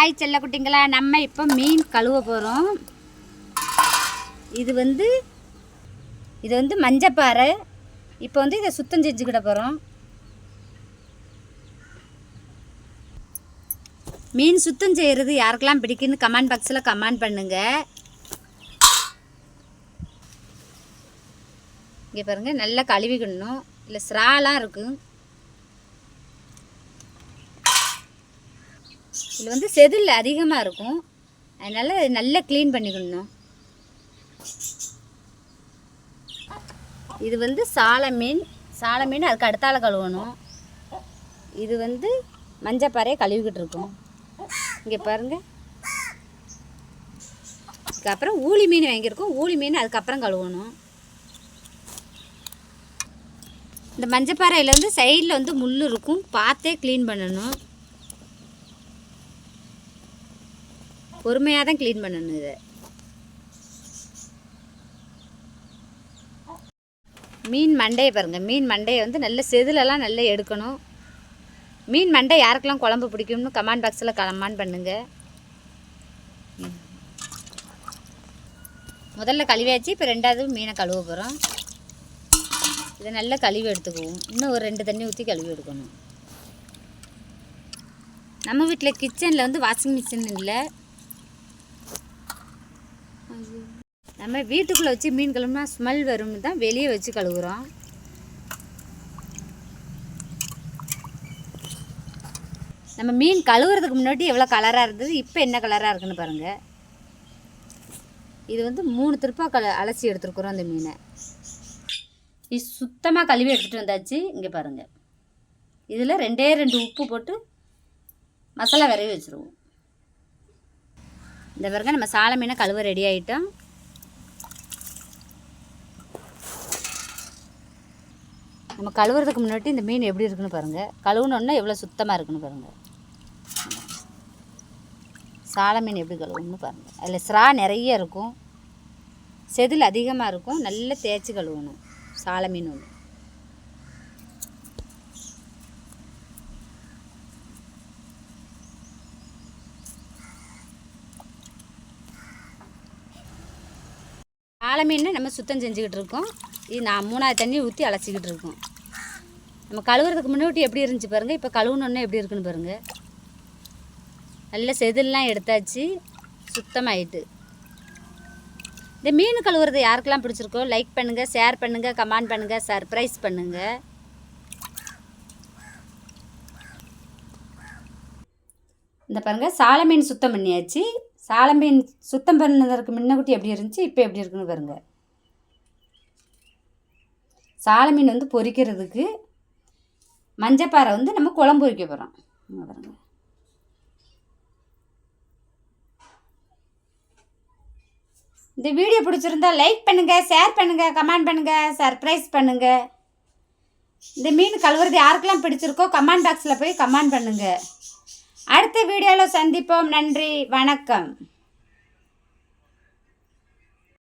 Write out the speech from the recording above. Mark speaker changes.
Speaker 1: Hi செல்லக்குட்டிங்களா நம்ம இப்போ மீன் கழுவ போகிறோம் இது வந்து இது வந்து மஞ்சப்பாறை. இப்போ வந்து இதை சுத்தம் செஞ்சுக்கிட போகிறோம் மீன் சுத்தம் செய்கிறது யாருக்கெல்லாம் பிடிக்குன்னு கமெண்ட் பாக்ஸில் கமெண்ட் பண்ணுங்கள் இங்கே பாருங்கள் நல்லா கழுவிக்கணும். இல்லை ஸ்ராலாம் இருக்கும் இதில் வந்து செதில் அதிகமாக இருக்கும். அதனால் நல்லா க்ளீன் பண்ணிக்கணும். இது வந்து சால மீன். சால மீன் அதுக்கு அடுத்தால கழுவணும். இது வந்து மஞ்சப்பாறையை கழுவிக்கிட்டு இருக்கோம். இங்கே பாருங்கள் அதுக்கப்புறம் ஊளி மீன் வாங்கியிருக்கோம். ஊளி மீன் அதுக்கப்புறம் கழுவணும். இந்த மஞ்சப்பாறையில் வந்து சைடில் வந்து முள் இருக்கும். பார்த்தே க்ளீன் பண்ணணும். பொறுமையாக தான் க்ளீன் பண்ணணும் இதை. மீன் மண்டையை பாருங்கள் மீன் மண்டையை வந்து நல்ல செதிலெல்லாம் நல்லா எடுக்கணும். மீன் மண்டை யாருக்கெல்லாம் குழம்பு பிடிக்கும்னு கமெண்ட் பாக்ஸில் கமெண்ட் பண்ணுங்கள் முதல்ல கழுவியாச்சு இப்போ ரெண்டாவது மீனை கழுவ போகிறோம் இதை நல்லா கழுவி எடுத்துக்குவோம். இன்னும் ஒரு ரெண்டு தண்ணி ஊற்றி கழுவி எடுக்கணும். நம்ம வீட்டில் கிச்சனில் வந்து வாஷிங் மிஷின் இல்லை. நம்ம வீட்டுக்குள்ளே வச்சு மீன் கழுவுனா ஸ்மெல் வரும்னு தான் வெளியே வச்சு கழுவுறோம். நம்ம மீன் கழுவுறதுக்கு முன்னாடி எவ்வளோ கலராக இருந்தது இப்போ என்ன கலராக இருக்குன்னு பாருங்கள் இது வந்து மூணு திருப்பாக கல அலசி எடுத்துருக்குறோம் அந்த மீனை. இது சுத்தமாக கழுவி எடுத்துகிட்டு வந்தாச்சு. இங்கே பாருங்கள் இதில் ரெண்டே ரெண்டு உப்பு போட்டு மசாலா விரவி வச்சுருவோம். இந்த பாருங்க நம்ம சால மீனை கழுவ ரெடி ஆகிட்டோம் நம்ம கழுவுறதுக்கு முன்னாடி இந்த மீன் எப்படி இருக்குன்னு பாருங்கள் கழுவுனோன்னா எவ்வளோ சுத்தமாக இருக்குன்னு பாருங்கள் சால மீன் எப்படி கழுவணும்னு பாருங்கள் அதில் ஸ்ரா நிறைய இருக்கும். செதில் அதிகமாக இருக்கும். நல்லா தேய்ச்சி கழுவணும். சால மீன் ஒன்று சால மீன் நம்ம சுத்தம் செஞ்சுக்கிட்டு இருக்கோம். இது நான் மூணாவது தண்ணி ஊற்றி அலசிக்கிட்டு இருக்கோம். நம்ம கழுவுறதுக்கு முன்னாடி எப்படி இருந்துச்சு பாருங்கள் இப்போ கழுவுனோன்னே எப்படி இருக்குன்னு பாருங்கள் நல்ல செதில்லாம் எடுத்தாச்சு சுத்தமாயிட்டு. இந்த மீன் கழுவுறது யாருக்கெல்லாம் பிடிச்சிருக்கோ லைக் பண்ணுங்கள் ஷேர் பண்ணுங்கள் கமெண்ட் பண்ணுங்கள் சர்ப்ரைஸ் பண்ணுங்கள் இந்த பாருங்கள் சாலை மீன் சுத்தம் பண்ணியாச்சு. சாலை மீன் சுத்தம் பண்ணதற்கு முன்னகுட்டி எப்படி இருந்துச்சு இப்போ எப்படி இருக்குன்னு பாருங்கள் சால மீன் வந்து பொரிக்கிறதுக்கு மஞ்சப்பாறை வந்து நம்ம குழம்பு வைக்க போகிறோம் பாருங்கள் இந்த வீடியோ பிடிச்சிருந்தா லைக் பண்ணுங்கள் ஷேர் பண்ணுங்கள் கமெண்ட் பண்ணுங்கள் சர்ப்ரைஸ் பண்ணுங்கள் இந்த மீன் கழுவுறது யாருக்கெல்லாம் பிடிச்சிருக்கோ கமெண்ட் பாக்ஸில் போய் கமெண்ட் பண்ணுங்கள் அடுத்த வீடியோவில் சந்திப்போம். நன்றி வணக்கம்.